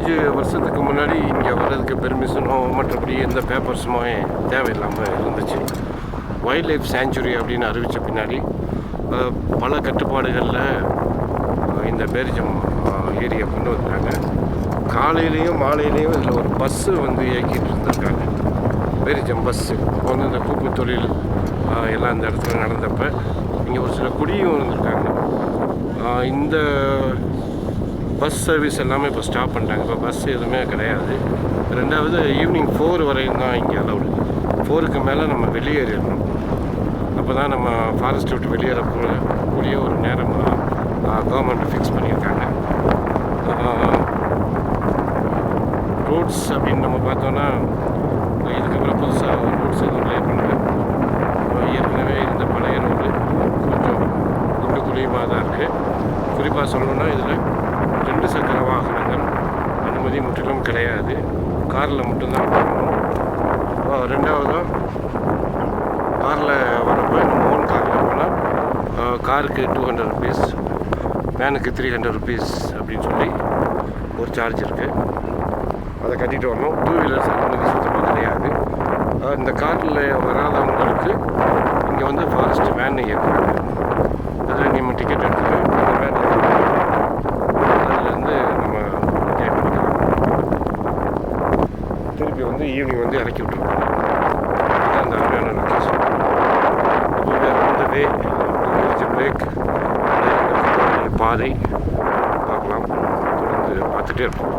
பதினஞ்சு வருஷத்துக்கு முன்னாடி இங்கே வர்றதுக்கு பெர்மிஷனோ மற்றபடி எந்த பேப்பர்ஸுமோ தேவையில்லாமல் இருந்துச்சு. வைல்ட் லைஃப் சேஞ்சுரி அப்படின்னு அறிவித்த பின்னாடி பல கட்டுப்பாடுகளில் இந்த பேரிஜம் ஏரியா கொண்டு வந்தாங்க காலையிலையும் மாலையிலையும் இதில் ஒரு பஸ்ஸு வந்து இயக்கிட்டு இருந்திருக்காங்க. பேரிஜம் பஸ்ஸு இப்போ வந்து இந்த கூப்பு தொழில் எல்லாம் இந்த இடத்துல நடந்தப்போ இங்கே ஒரு சில குடியும் இருந்திருக்காங்க. இந்த பஸ் சர்வீஸ் எல்லாமே இப்போ ஸ்டாப் பண்ணிட்டாங்க. இப்போ பஸ் எதுவுமே கிடையாது. ரெண்டாவது ஈவினிங் ஃபோர் வரையும் தான் இங்கே அலவுடு ஃபோருக்கு மேலே நம்ம வெளியேறிடணும். அப்போ தான் நம்ம ஃபாரஸ்ட் விட்டு வெளியேறக்கூடிய ஒரு நேரம் கவர்மெண்ட் ஃபிக்ஸ் பண்ணியிருக்காங்க. ரோட்ஸ் அப்படின்னு நம்ம பார்த்தோன்னா இதுக்கப்புறம் புதுசாக ரோட்ஸ் எதுவும் லே பண்ணல ஏற்கனவே இருந்த பழைய ரோடு கொஞ்சம் குண்டு குழியுமாக தான் இருக்குது குறிப்பாக சொல்லணும்னா இதில் ரெண்டு சக்கர வாகனங்கள் அனுமதி முற்றிலும் கிடையாது. காரில் மட்டும்தான் போகணும். அஹ் ரெண்டாவதாக காரில் வரப்போ நம்ம ஓன் காரில் போனால் காருக்கு டூ ஹண்ட்ரட் ருபீஸ் வேனுக்கு த்ரீ ஹண்ட்ரட் ருபீஸ் அப்படின்னு சொல்லி ஒரு சார்ஜ் இருக்குது அதை கட்டிட்டு வரணும். டூ வீலர்ஸ் அனுமதி சுத்தமாக கிடையாது. இந்த காரில் வராதவங்களுக்கு இங்கே வந்து ஃபாரஸ்ட் வேன் இயக்குறாங்க அதில் நீங்கள் டிக்கெட் எடுத்துட்டு அந்த வேன் அதுலேருந்து நம்ம என்ஜாய் பண்ணிக்கலாம் திருப்பி வந்து ஈவினிங் வந்து இறக்கி விட்ருவாங்க இதுதான் அந்த அருமையான லொக்கேஷன் இப்போ அந்த பிரேக் பாதை பார்க்கலாம். தொடர்ந்து பார்த்துட்டே இருப்போம்.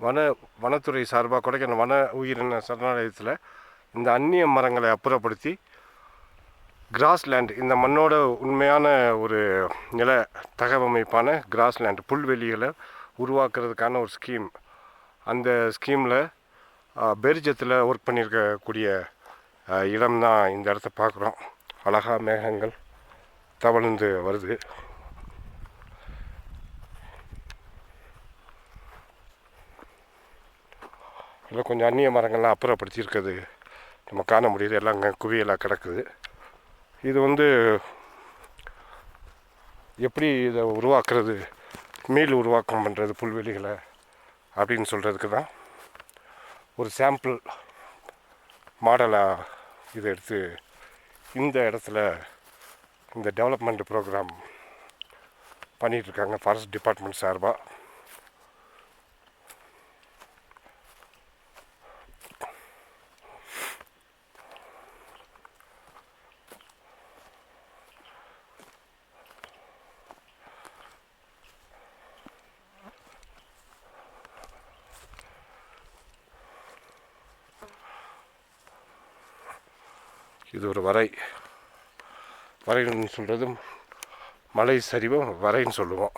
வன வனத்துறை சார்பாக கொடைக்கானல் வன உயிரின சரணாலயத்தில் இந்த அந்நிய மரங்களை அப்புறப்படுத்தி கிராஸ்லேண்ட் இந்த மண்ணோட உண்மையான ஒரு நில தகவமைப்பான கிராஸ்லேண்ட் புல்வெளிகளை உருவாக்குறதுக்கான ஒரு ஸ்கீம் அந்த ஸ்கீமில் பெரிஜத்தில் ஒர்க் பண்ணியிருக்கக்கூடிய இடம் தான் இந்த இடத்த பார்க்குறோம். அழகா மேகங்கள் தவழ்ந்து வருது. இல்லை கொஞ்சம் அந்நிய மரங்கள்லாம் அப்புறப்படுத்தியிருக்கிறது. நம்ம காண முடியுது எல்லாம் அங்கே குவியலாக கிடக்குது. இது வந்து எப்படி இதை உருவாக்குறது மீள் உருவாக்கம் பண்ணுறது புல்வெளிகளை அப்படின்னு சொல்கிறதுக்கு தான் ஒரு சாம்பிள் மாடலாக இதை எடுத்து இந்த இடத்துல இந்த டெவலப்மெண்ட் ப்ரோக்ராம் பண்ணிகிட்ருக்காங்க ஃபாரஸ்ட் டிபார்ட்மெண்ட் சார்பாக இது ஒரு வரை வரைன்னு சொல்கிறதும் மலை சரிவும் வரைன்னு சொல்லுவோம்.